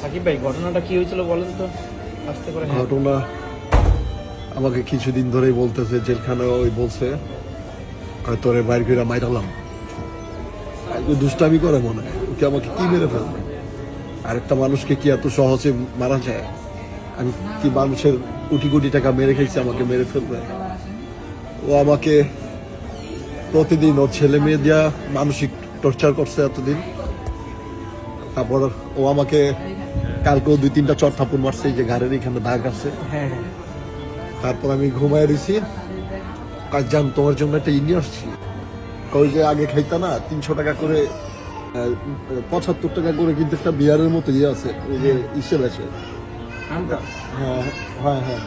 সাকিব ভাই, ঘটনাটা হয়েছিল বলেন তো? আস্তে। ঘটনা আমাকে কিছুদিন ধরেই বলতেছে জেলখানা ওই বলছে তোরে বাইর করে মাইরালাম। দুষ্টামি করে মনে হয়। ওকে আমাকে কি মেরে ফেলবে? আরেকটা মানুষকে কি এত সহজে মারা যায়? আমি কি মানুষের কোটি কোটি টাকা মেরে খেয়েছি আমাকে মেরে ফেলবে? ও আমাকে প্রতিদিন ওর ছেলে মেয়ে দিয়া মানসিক টর্চার করছে এতদিন। তারপর ও আমাকে কালকেও দুই তিনটা চট থাপুর মারছে এই যে ঘাড়ের এখানে দাগ আছে। হ্যাঁ হ্যাঁ। তারপর আমি ঘুমায় রয়েছি কাজ যান তোমার জন্য একটা ইনি আসছি। কই যে আগে খাইতা না তিনশো টাকা করে পঁচাত্তর টাকা করে কিন্তু একটা বিয়ারের মতো ইয়ে আছে ওই যে ইসে বেছে হ্যাঁ হ্যাঁ হ্যাঁ।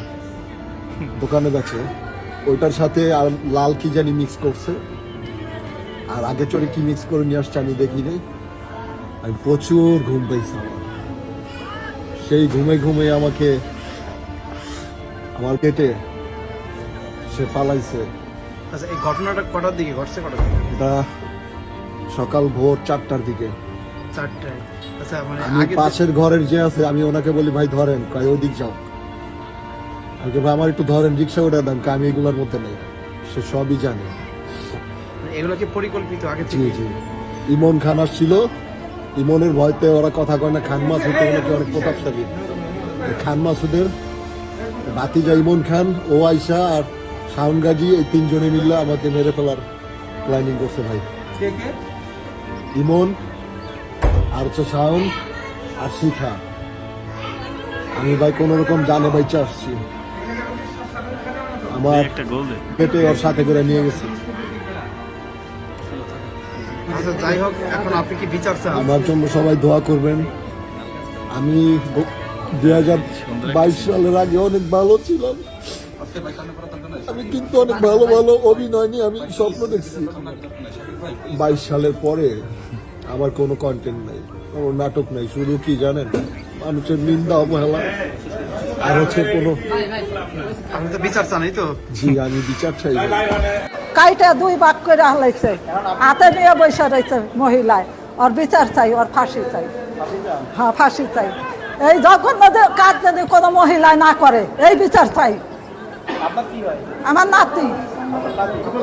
দোকানে বেছে ওইটার সাথে আর লাল কি জানি মিক্স করছে। আর আগে চড়ে কি মিক্স করে নিয়ে আসছে আমি দেখিনি। আমি প্রচুর ঘুম পাইছি আমার সেই ঘুমে ঘুমে আমাকে আমার পেটে সে পালাইছে। আচ্ছা এই ঘটনাটা কটার দিকে? ঘটছে কটার দিকে? এটা সকাল ভোর চারটার দিকে। চারটায়। আচ্ছা মানে আমি পাশের ঘরের যে আছে আমি ওনাকে বলি ভাই ধরেন। কয় ওদিক যাও। আমি ভাই আমার একটু ধরেন রিক্সা ওটা দেন। আমি এগুলোর মধ্যে নেই। সে সবই জানে। এগুলো কি পরিকল্পিত আগে জি জি। ইমন খান আসছিল ইমনের ভয়তে ওরা কথা কয় না খান মাসুদ ওনাকে অনেক প্রতাপশালী খান মাসুদের বাতিজা ইমন খান ও আইসা আর শাওন গাজী এই তিনজনে মিললে আমাকে মেরে ফেলার প্ল্যানিং করছে ভাই। ইমন আর হচ্ছে শাওন আর শিখা। আমি ভাই কোন রকম জানে বাইচা আসছি আমার পেটে ওর সাথে করে নিয়ে গেছি। যাই হোক এখন আপনি কি বিচার চান? আমার জন্য সবাই দোয়া করবেন। আমি দুই হাজার বাইশ সালের আগে অনেক ভালো ছিলাম। আমি কিন্তু অনেক ভালো ভালো অভিনয় নিয়ে আমি স্বপ্ন দেখছি। বাইশ সালের পরে আমার কোনো কন্টেন্ট নাই কোনো নাটক নাই শুধু কি জানেন? মানুষের নিন্দা অবহেলা। আর হচ্ছে কোনো আপনি তো বিচার চান এই তো। জি আমি বিচার চাই। কাইটা দুই বাক করে হালাইছে হাতে নিয়ে বৈশা রয়েছে মহিলায়। ওর বিচার চাই ওর ফাঁসি চাই। হ্যাঁ ফাঁসি চাই। এই জঘন্য কাজ যদি কোনো মহিলায় না করে এই বিচার চাই। আমার নাতি।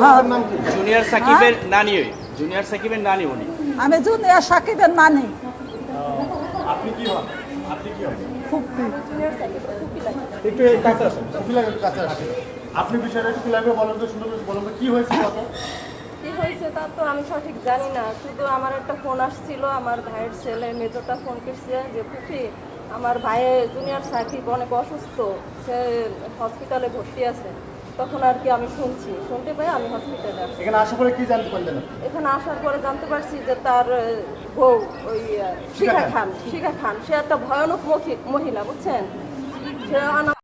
হ্যাঁ। জুনিয়র সাকিবের নানি জুনিয়র সাকিবের নানি উনি। আমি জুনিয়র সাকিবের নানি। একটু কাছে আসেন। কাছে আসেন। আপনি বিষয়টা একটু ক্লিয়ার বলেন তো সুন্দর বলুন কি হয়েছে কথা? কি হয়েছে তা তো আমি সঠিক জানি না। শুধু আমার একটা ফোন আসছিল আমার ভাইয়ের ছেলে মেজোটা ফোন করছে যে ফুফি আমার ভাইয়ে জুনিয়র সাকিব অনেক অসুস্থ সে হসপিটালে ভর্তি আছে। তখন আর কি আমি শুনছি। শুনতে পাই আমি হসপিটালে আসছি এখানে আসার পরে কি জানতে পারলেন এখানে আসার পরে জানতে পারছি যে তার বউ ওই শিখা খান। শিখা খান। সে একটা ভয়ানক মহি- মহিলা বুঝছেন? সে